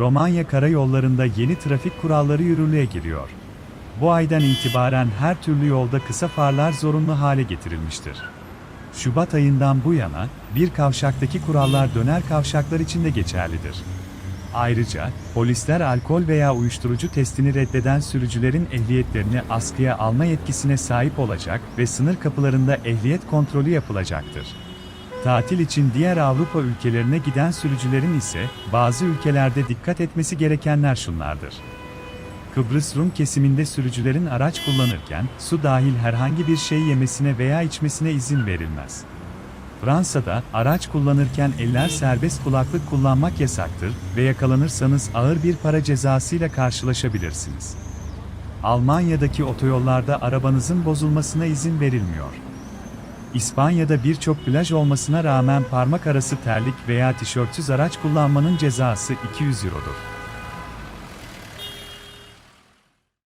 Romanya karayollarında yeni trafik kuralları yürürlüğe giriyor. Bu aydan itibaren her türlü yolda kısa farlar zorunlu hale getirilmiştir. Şubat ayından bu yana, bir kavşaktaki kurallar döner kavşaklar için de geçerlidir. Ayrıca, polisler alkol veya uyuşturucu testini reddeden sürücülerin ehliyetlerini askıya alma yetkisine sahip olacak ve sınır kapılarında ehliyet kontrolü yapılacaktır. Tatil için diğer Avrupa ülkelerine giden sürücülerin ise bazı ülkelerde dikkat etmesi gerekenler şunlardır. Kıbrıs Rum kesiminde sürücülerin araç kullanırken su dahil herhangi bir şey yemesine veya içmesine izin verilmez. Fransa'da araç kullanırken eller serbest kulaklık kullanmak yasaktır ve yakalanırsanız ağır bir para cezasıyla karşılaşabilirsiniz. Almanya'daki otoyollarda arabanızın bozulmasına izin verilmiyor. İspanya'da birçok plaj olmasına rağmen parmak arası terlik veya tişörtsüz araç kullanmanın cezası 200 Euro'dur.